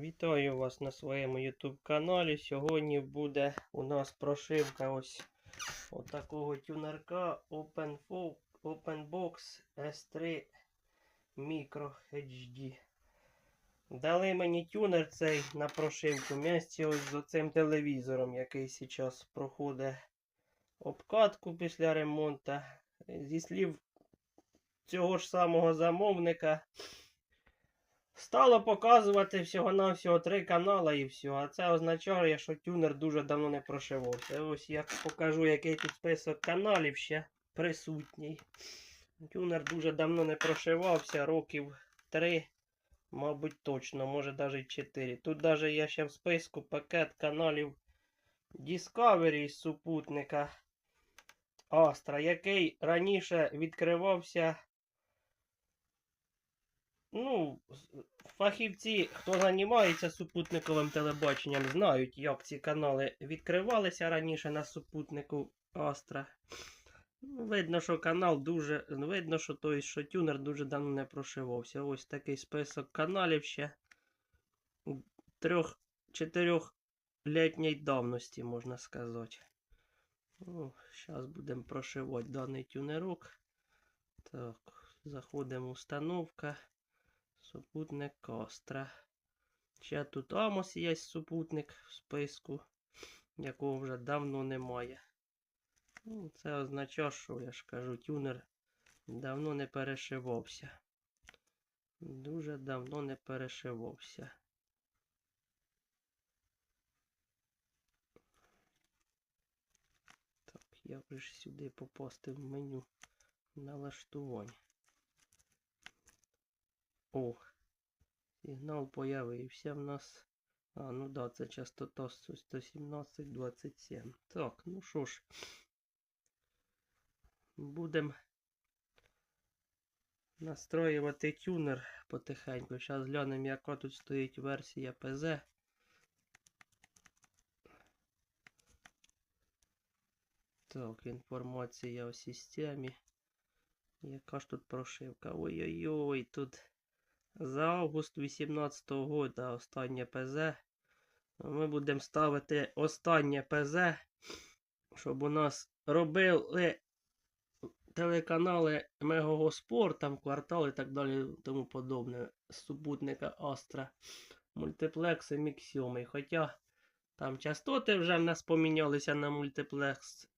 Вітаю вас на своєму YouTube каналі. Сьогодні буде у нас прошивка ось отакого тюнерка OpenBox S3 Micro HD. Дали мені тюнер цей на прошивку місці ось з оцим телевізором, який зараз проходить обкатку після ремонту. Зі слів цього ж самого замовника. Стало показувати всього-навсього три канали і все. А це означає, що тюнер дуже давно не прошивався. Ось я покажу, який тут список каналів ще присутній. Тюнер дуже давно не прошивався, років три, мабуть, точно, може навіть 4. Тут навіть є ще в списку пакет каналів Discovery з супутника Astra, який раніше відкривався. Ну, фахівці, хто займається супутниковим телебаченням, знають, як ці канали відкривалися раніше на супутнику Astra. Ну, Видно, що канал дуже. Видно, що той, що тюнер дуже давно не прошивався. Ось такий список каналів ще трьох-чотирьох літньої давності, можна сказати. Ну, зараз будемо прошивати даний тюнерок. Так, заходимо в установка. Супутник Костра. Ще тут Амос є супутник в списку, якого вже давно немає. Ну, це означає, що я ж кажу, тюнер давно не перешивався. Дуже давно не перешивався. Так, я вже сюди попастив меню налаштувань. О, сигнал появився в нас. А, ну да, це частота 117-27. Так, ну що ж, будемо настроювати тюнер потихеньку. Зараз глянемо, яка тут стоїть версія ПЗ. Так, інформація о системі. Яка ж тут прошивка? Ой-ой-ой, тут за август 2018 года останнє ПЗ. Ми будемо ставити останнє ПЗ, щоб у нас робили телеканали Мегого там квартал і так далі тому подобне. Супутника Астра. Мультиплекс MX 7. Хоча там частоти вже в нас помінялися на мультиплекс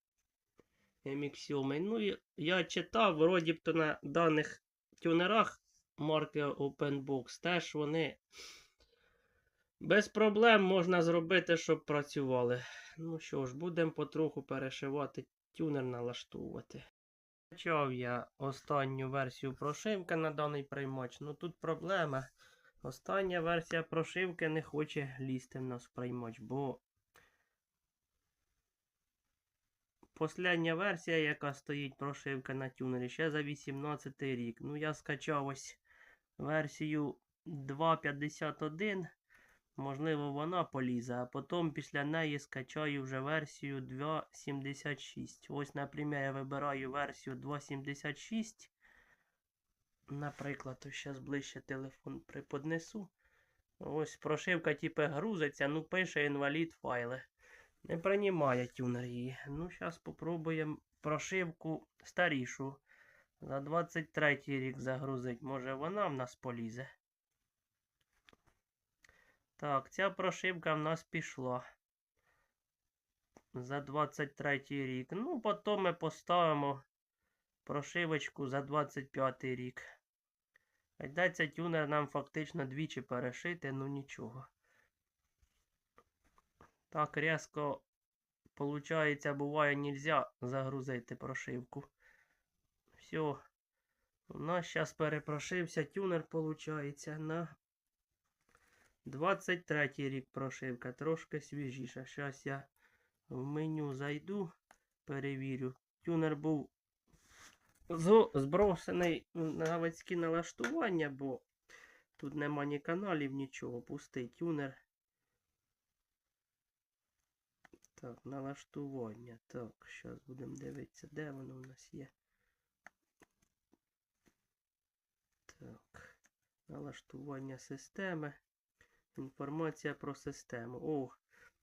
MX 7. Ну, і я читав, вроді б то на даних тюнерах марки OpenBox, теж вони без проблем можна зробити, щоб працювали. Ну що ж, будемо потроху перешивати, тюнер налаштовувати. Почав я останню версію прошивки на даний приймач. Ну тут проблема. Остання версія прошивки не хоче лізти в нас в приймач, бо Послідня версія, яка стоїть прошивка на тюнері, ще за 18 рік. Ну, я скачав ось версію 2.51. Можливо, вона полізе, а потім після неї скачаю вже версію 2.76. Ось, наприклад, я вибираю версію 2.76. Наприклад, зараз ближче телефон приподнесу. Ось прошивка типу грузиться, ну пише інвалід файли. Не приймає тюнер її. Ну, зараз спробуємо прошивку старішу. За 23 рік загрузить. Може вона в нас полізе. Так, ця прошивка в нас пішла. За 23 рік. Ну, потім ми поставимо прошивочку за 25 рік. Йдеться тюнер нам фактично двічі перешити, ну нічого. Так різко, получається, буває, нельзя загрузити прошивку. Все. У нас зараз перепрошився тюнер, получається, на 23 рік прошивка, трошки свіжіша. Зараз я в меню зайду, перевірю. Тюнер був з- збросений на заводські налаштування, бо тут нема ні каналів, нічого. Пустий тюнер. Так, налаштування. Так, зараз будемо дивитися, де воно у нас є. Так. Налаштування системи. Інформація про систему. О,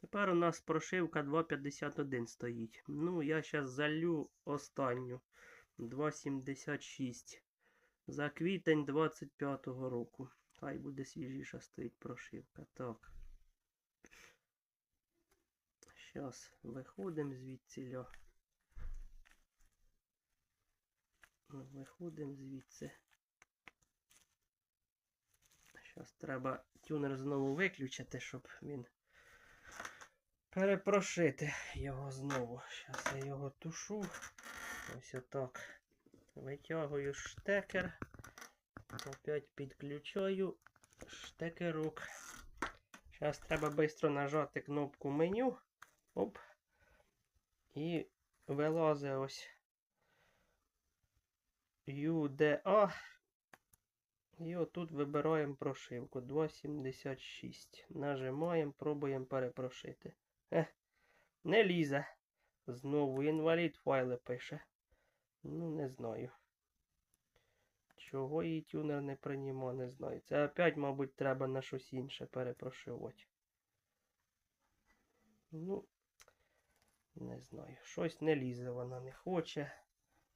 тепер у нас прошивка 2.51 стоїть. Ну, я зараз залю останню. 2.76. За квітень 25-го року. Хай буде свіжіша стоїть прошивка. Так. Зараз виходимо звідси. Виходимо звідси. Зараз треба тюнер знову виключити, щоб він перепрошити його знову. Зараз я його тушу. Ось отак. Витягую штекер. Опять підключаю штекерок. Зараз треба швидко нажати кнопку меню. Оп. І вилазить ось UDA. І отут вибираємо прошивку 2.76. Нажимаємо, пробуємо перепрошити. Ех, не лізе. Знову інвалід файли пише. Ну, не знаю. Чого її тюнер не приймав, не знаю. Це опять, мабуть, треба на щось інше перепрошивати. Ну, не знаю. Щось не лізе, вона не хоче.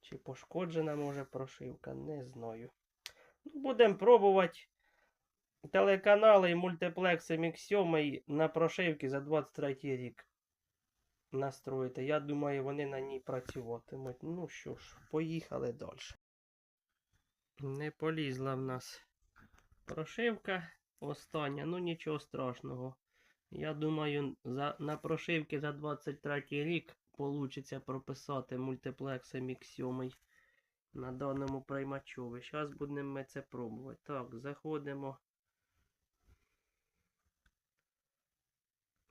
Чи пошкоджена може прошивка, не знаю. Ну, будемо пробувати телеканали і мультиплекси Мікс 7 на прошивки за 23 рік настроїти. Я думаю, вони на ній працюватимуть. Ну що ж, поїхали далі. Не полізла в нас прошивка остання, ну нічого страшного. Я думаю, за, на прошивки за 23 рік вийде прописати мультиплекси Мікс 7 на даному приймачові. Зараз будемо ми це пробувати. Так, заходимо.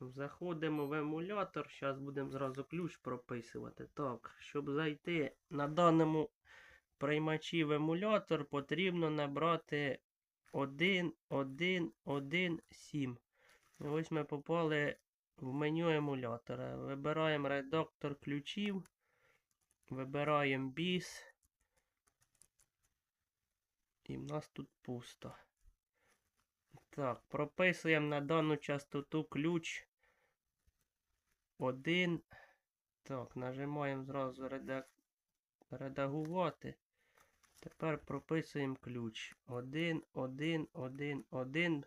Заходимо в емулятор. Зараз будемо зразу ключ прописувати. Так, щоб зайти на даному приймачі в емулятор, потрібно набрати 1, 1, 1, 7. Ось ми попали в меню емулятора. Вибираємо редактор ключів. Вибираємо біс. І в нас тут пусто. Так, прописуємо на дану частоту ключ. Один. Так, нажимаємо зразу редаг... редагувати. Тепер прописуємо ключ. Один, один, один, один,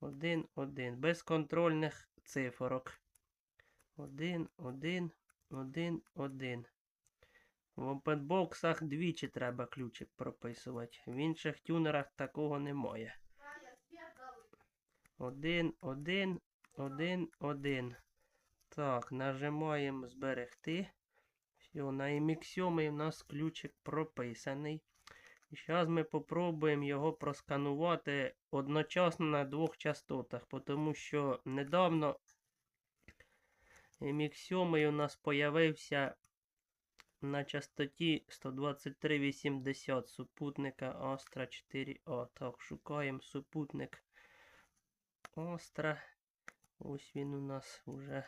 один, один. Без контрольних цифрок. Один, один, один, один. В опенбоксах двічі треба ключик прописувати. В інших тюнерах такого немає. Один, один, один, один. Так, нажимаємо зберегти. Все, на MX 7 у нас ключик прописаний. І зараз ми спробуємо його просканувати одночасно на двох частотах, тому що недавно MX 7 у нас появився на частоті 123,80 супутника Astra 4A. Так, шукаємо супутник Astra. Ось він у нас вже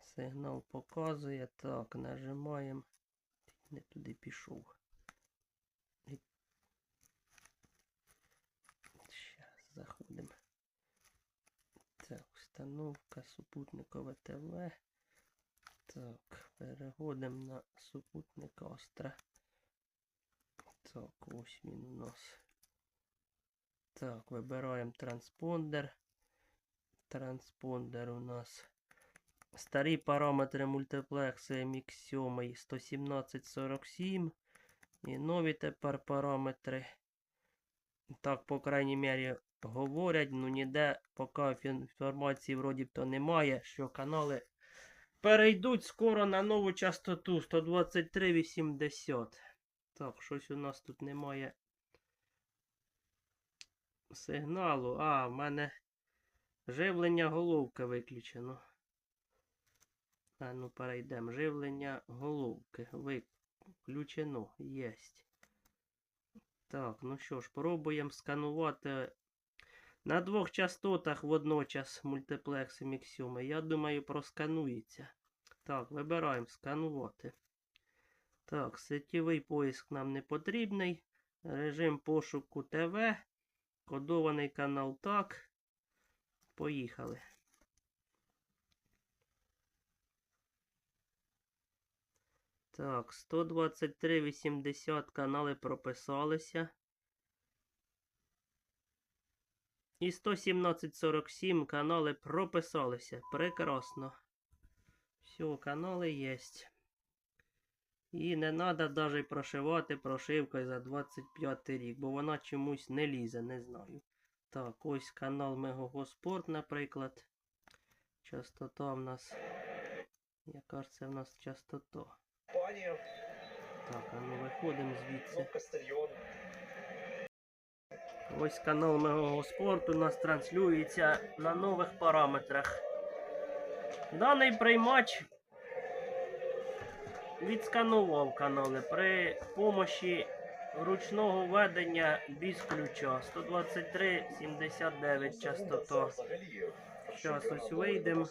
сигнал показує. Так, нажимаємо. Не туди пішов. Зараз заходимо. Так, установка супутникове ТВ. Так, переходимо на супутник Астра. Так, ось він у нас. Так, вибираємо транспондер. Транспондер у нас. Старі параметри мультиплекси MX 7 11747. І нові тепер параметри. Так, по крайній мірі, говорять, ну ніде поки інформації вроді б то немає, що канали перейдуть скоро на нову частоту 123,80. Так, щось у нас тут немає сигналу. А, в мене живлення головки виключено. А ну перейдемо. Живлення головки. Виключено. Єсть. Так, ну що ж, пробуємо сканувати на двох частотах водночас мультиплекс MX7. Я думаю, просканується. Так, вибираємо сканувати. Так, сетєвий поиск нам не потрібний. Режим пошуку ТВ. Кодований канал так. поїхали. Так, 123,80 канали прописалися. І 117,47 канали прописалися. Прекрасно. Все, канали є. І не треба навіть прошивати прошивкою за 25 рік, бо вона чомусь не лізе, не знаю. Так, ось канал Мегого Спорт, наприклад. Частота в нас. Яка ж це в нас частота? Пані, Так, а ну виходимо звідси. Ось канал Мегого Спорту у нас транслюється на нових параметрах. Даний приймач відсканував канали при помощі ручного ведення без ключа 123,79 частота. Щас ось вийдем.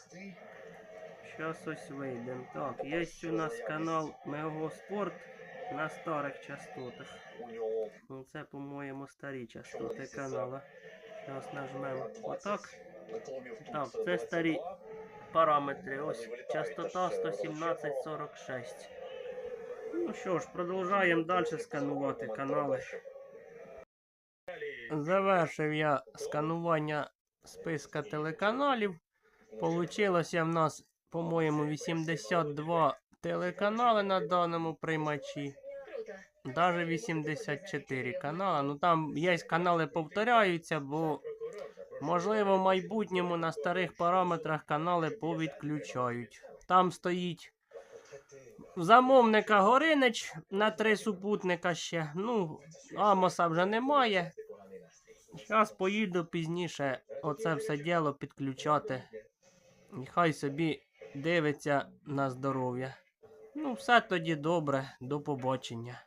Зараз ось вийдемо. Так, є у нас канал Мегого Спорт на старих частотах. Ну, це, по-моєму, старі частоти канала. Зараз нажмемо отак. Так, це старі параметри. Ось частота 117,46. Ну що ж, продовжуємо далі сканувати канали. Завершив я сканування списка телеканалів. Получилося в нас, по-моєму, 82 телеканали на даному приймачі. Даже 84 канали. Ну там є канали повторяються, бо можливо в майбутньому на старих параметрах канали повідключають. Там стоїть замовника Горинич на три супутника ще. Ну, Амоса вже немає. Зараз поїду пізніше оце все діло підключати. І хай собі дивиться на здоров'я. Ну, все тоді добре, до побачення.